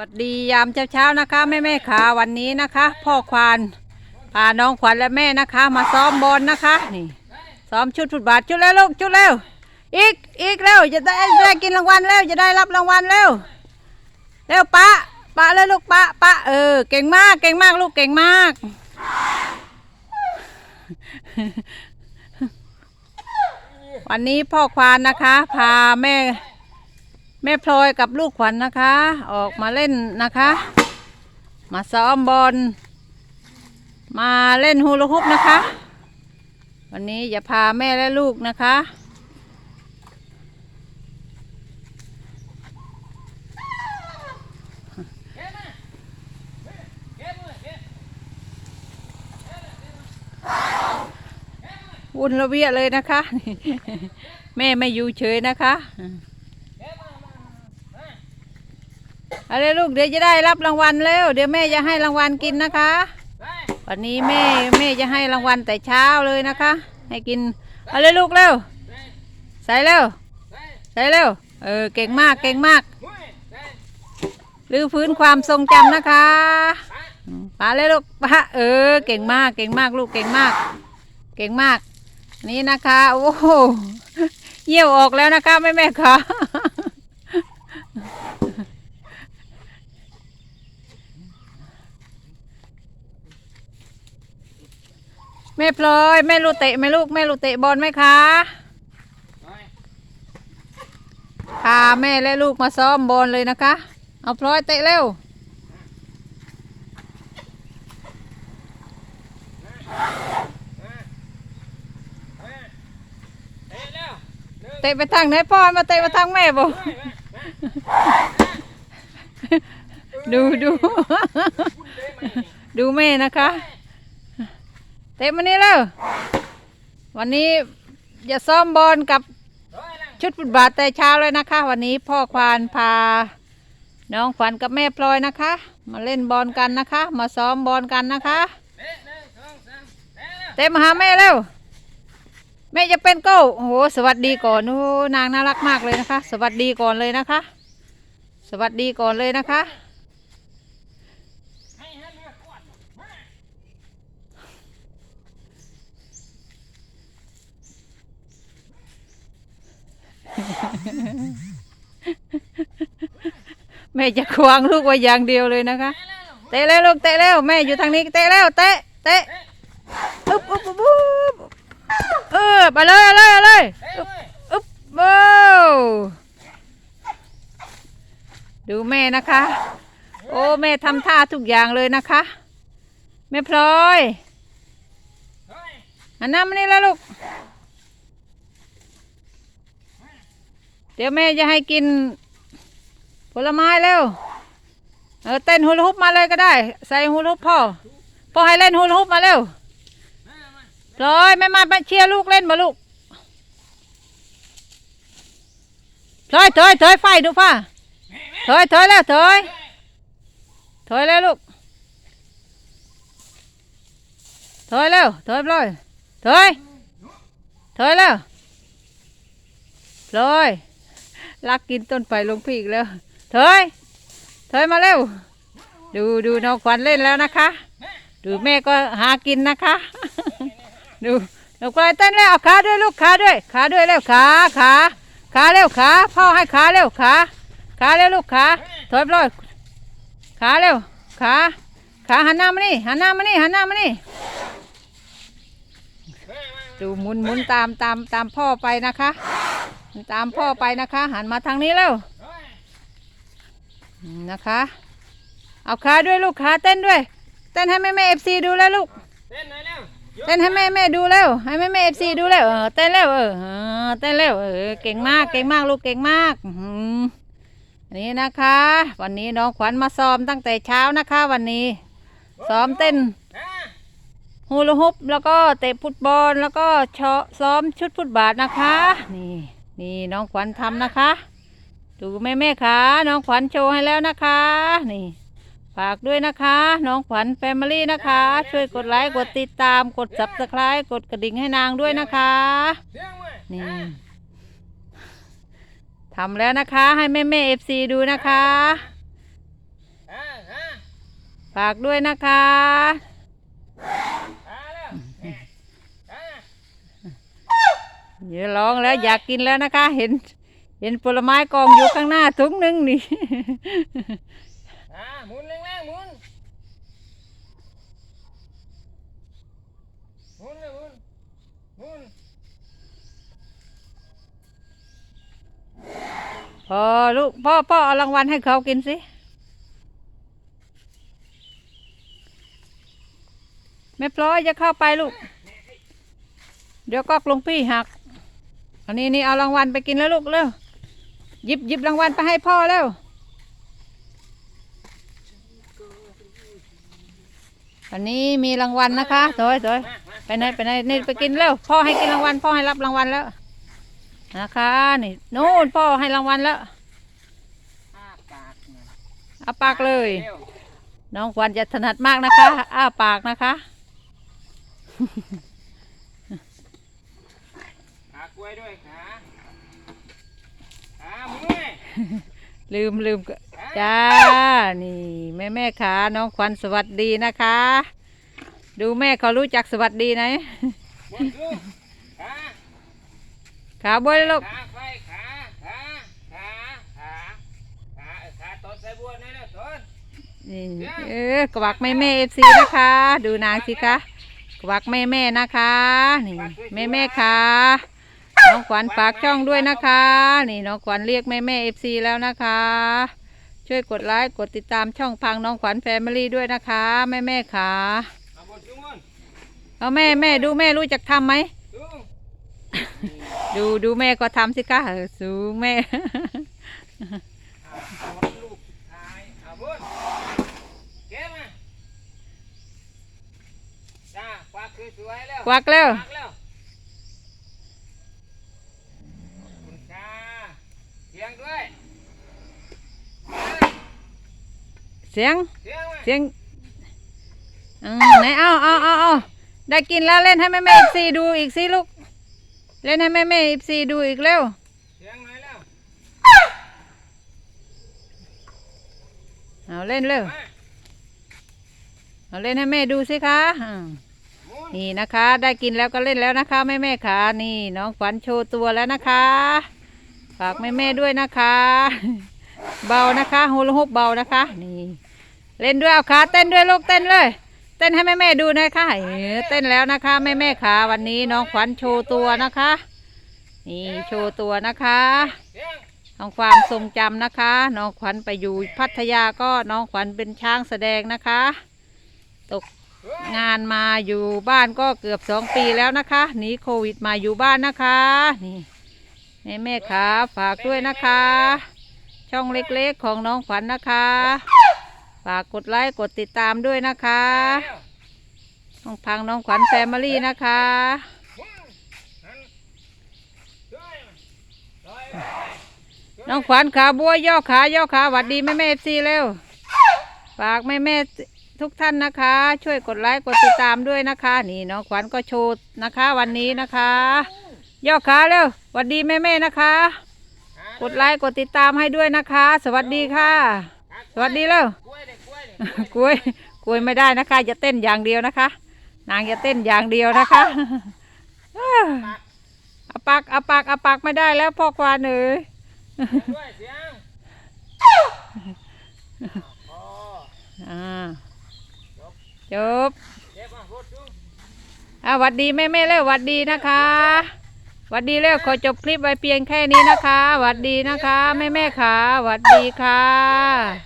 วัสดียามเช้าๆนะคะแม่แม่ขาวันนี้นะคะ พ่อควานพาน้องขวัญและแม่นะคะ มาซ้อมบอลนะคะ นี่ซ้อมชุดฟุตบาทชุดแล้วลูกชุดแล้วอีกอีกเร็วจะได้ได้กินรางวัลแล้วจะได้รับรางวัลแล้วเร็วปะปะเลยลูกปะปะเออ เก่งมากเก่งมากลูกเก่งมาก วันนี้พ่อควานนะคะ พาแม่ แม่พลอยกับลูกขวัญนะคะ ออกมาเล่นนะคะ มาซ้อมบอลมาเล่นฮูลาฮุปนะคะ วันนี้จะพาแม่และลูกนะคะ วุ่นระเวียเลยนะคะ แม่ไม่อยู่เฉยนะคะ อะไรลูกเดี๋ยวจะได้รับรางวัลแล้ว เดี๋ยวแม่จะให้รางวัลกินนะคะ วันนี้แม่แม่จะให้รางวัลแต่เช้าเลยนะคะ ให้กินเอาเลยลูกเร็วใส่เร็วใส่เร็วเออเก่งมากเก่งมากลือฟื้นความทรงจำนะคะปาเลยลูกปะเออ เก่งมากเก่งมากลูกเก่งมาก เก่งมาก นี่นะคะ โอ้โหเยี่ยวออกแล้วนะคะแม่แม่ค่ะ แม่พลอยแม่ลูกเตะไหมลูกแม่ลูกเตะบอลไหมคะพาแม่และลูกมาซ้อมบอลเลยนะคะ เอาพลอยเตะเร็วเตะไปทางไหนพ่อมาเตะไปทางแม่บ่ดูดูดูแม่นะคะ เตะมานี่แล้ว วันนี้จะซ้อมบอลกับชุดฟุตบาทแต่เช้าเลยนะคะ วันนี้พ่อควานพา น้องขวัญกับแม่พลอยนะคะ มาเล่นบอลกันนะคะ มาซ้อมบอลกันนะคะเตะมาหาแม่เร็วแม่จะเป็นก้โอ้โหสวัสดีก่อนโอ้นางน่ารักมากเลยนะคะ สวัสดีก่อนเลยนะคะ สวัสดีก่อนเลยนะคะ แม่จะควางลูกไว้อย่างเดียวเลยนะคะ เตะแล้วลูกเตะแล้วแม่อยู่ทางนี้เตะแล้วเตะเตะอุ๊บอุ๊บอุ๊บอุ๊บเออไปเลยเอาเลยเอาเลยอุ๊บอุ๊บโอ้ดูแม่นะคะ โอ้แม่ทำท่าทุกอย่างเลยนะคะ แม่พลอยอันน้ำมานี่แล้วลูก เดี๋ยวแม่จะให้กิน ผลไม้เร็ว เออเต้นฮูลฮุปมาเลยก็ได้ ใส่ฮูลฮุปพ่อ พ่อให้เล่นฮูลฮุปมาเร็วพลอยไม่มามาเชียร์ลูกเล่นมาลูกถอยถอยถอยไฟดูฟ้าถอยถอยแล้วถอยถอยแล้วลูกถอยแล้วถอยพลอยถอยถอยแล้วพลอย ลักกินต้นไปลงพี่อีกแล้วเถอยถอยมาเร็ว ดูดูน้องขวัญเล่นแล้วนะคะ ดูแม่ก็หากินนะคะ ดูน้องขวัญเต้นแล้วขาด้วยลูกขาด้วยขาด้วยเร็วขาขาขาเร็วขาพ่อให้ขาเร็วขาขาเร็วลูกขาถอยไปเลยขาเร็วขาขาหันหน้ามานี่หันหน้ามานี่หันหน้ามานี่ดูหมุนหมุนตามตามตามพ่อไปนะคะ ตามพ่อไปนะคะ หันมาทางนี้แล้วนะคะ เอาขาด้วยลูกขาเต้นด้วย เต้นให้แม่แม่เอฟซีดูแล้วลูก เต้นหน่อยเร็วเต้นให้แม่แม่ดูแล้ว ให้แม่แม่เอฟซีดูแล้วเออเต้นแล้วเออเออเต้นแล้วเออเก่งมากเก่งมากลูกเก่งมากอื้อหืออันนี้นะคะ วันนี้น้องขวัญมาซ้อมตั้งแต่เช้านะคะ วันนี้ ซ้อมเต้นอ่าฮูลาฮุปแล้วก็เตะฟุตบอลแล้วก็ชอซ้อมชุดฟุตบาทนะคะ นี่ นี่น้องขวัญทำนะคะ ดูแม่แม่ๆค่ะน้องขวัญโชว์ให้แล้วนะคะ นี่ ฝากด้วยนะคะ น้องขวัญแฟมิลี่นะคะ ช่วยกดไลค์กดติดตามกด subscribe กดกระดิ่งให้นางด้วยนะคะ นี่อ่าทำแล้วนะคะ ให้แม่แม่เอฟซีดูนะคะ ฝากด้วยนะคะ มาแล้วแม่อ่า เดี๋ยวร้องแล้วอยากกินแล้วนะคะ เห็น เห็นผลไม้กองอยู่ข้างหน้าถุงหนึงนี่อ่าหมุนแรงๆหมุนหมุนเลยหมุนหมุนพอลูกพ่อพ่อเอารางวัลให้เขากินสิแม่พลอยจะเข้าไปลูก เดี๋ยวก็ลงพี่หัก อันนี้นี่เอารางวัลไปกินแล้วลูกเร็วหยิบหยิบรางวัลไปให้พ่อแล้วอันนี้มีรางวัลนะคะโถอยโถอยไปไหนไปไหนนี่ไปกินเร็วพ่อให้กินรางวัลพ่อให้รับรางวัลแล้วนะคะนี่นู่นพ่อให้รางวัลแล้วอ้าปากหน่อาปากเลย น้องควันจะถนัดมากนะคะ อ้าปากนะคะ ขากล้ วยด้วยขาขาหมุนเลยลืมลืมก็จ้า นี่แม่แม่ขาน้องควันสวัสดีนะคะ ดูแม่เขารู้จักสวัสดีไหนหมุนดูขาขาบวยลูกขาไฟขาขาขาขาขาเออขาตดใส่บัวนี่แล้วตดนี่เออกวักแม่แม่เอฟซีนะคะ ดูนางสิคะกวักแม่แม่นะคะ นี่แม่แม่ขา น้องขวัญฝากช่องด้วยนะคะ นี่น้องขวัญเรียกแม่แม่เอฟซีแล้วนะคะ ช่วยกดไลค์กดติดตามช่องพังน้องขวัญแฟมิลี่ด้วยนะคะแม่แม่ขาเอาบนจุงมันเอาแม่แม่ดูแม่รู้จักทำไหมจุงดูดูแม่ก็ทำสิคะเออสูงแม่เอาหมดลูกทายเอาบนเก็บมาจ้าควักคือสวยแล้ว กวักแล้ว ควักแล้วคุณค่าเสียงด้วย เสียงเสียงมาเสียงอืมไหนเอาเอาเอาเอาได้กินแล้วเล่นให้แม่แม่อีซีดูอีกสิลูก เล่นให้แม่แม่อีซีดูอีกเร็วเสียงหน่อยแล้วเอาเล่นเร็วมาเอาเล่นให้แม่ดูสิคะอ่าหมุนนี่นะคะ ได้กินแล้วก็เล่นแล้วนะคะแม่แม่ขานี่น้องขวัญโชว์ตัวแล้วนะคะ ฝากแม่แม่ด้วยนะคะ เบานะคะฮูลาฮุปเบานะคะ นี่ เล่นด้วยเอาขาเต้นด้วยลูกเต้นเลย เต้นให้แม่แม่ดูหนะคะเออเต้นแล้วนะคะแม่แม่ขาวันนี้น้องขวัญโชว์ตัวนะคะ นี่โชว์ตัวนะคะของความทรงจำนะคะ น้องขวัญไปอยู่พัทยาก็น้องขวัญเป็นช้างแสดงนะคะ ตกงานมาอยู่บ้านก็เกือบสองปีแล้วนะคะหนีโควิดมาอยู่บ้านนะคะนี่แม่แม่ขาฝากด้วยนะคะ ช่องเล็กๆของน้องขวัญนะคะ ฝากกดไลค์กดติดตามด้วยนะคะน้องพังน้องขวัญแฟมิลี่นะคะน้องขวัญขาบัวย่อขาย่อขาหวัดดีแม่แม่เอฟซีเร็วฝากแม่แม่ทุกท่านนะคะ ช่วยกดไลค์กดติดตามด้วยนะคะ นี่น้องขวัญก็โชว์นะคะ วันนี้นะคะย่อขาเร็วหวัดดีแม่แม่นะคะ กดไลค์กดติดตามให้ด้วยนะคะ สวัสดีค่ะ สวัสดีแล้วกล้วยเด็ว กล้วยกล้วยไม่ได้นะคะจะเต้นอย่างเดียวนะคะ นางจะเต้นอย่างเดียวนะคะอาปากอาปากอาปากไม่ได้แล้วพ่อควานเอ๋ยด้วยเสียงพออ่าจบเก็บอ่าหวัดดีแม่แม่แล้วหวัดดีนะคะหวัดดีแล้วขอจบคลิปไว้เพียงแค่นี้นะคะหวัดดีนะคะแม่แม่ขาหวัดดีค่ะ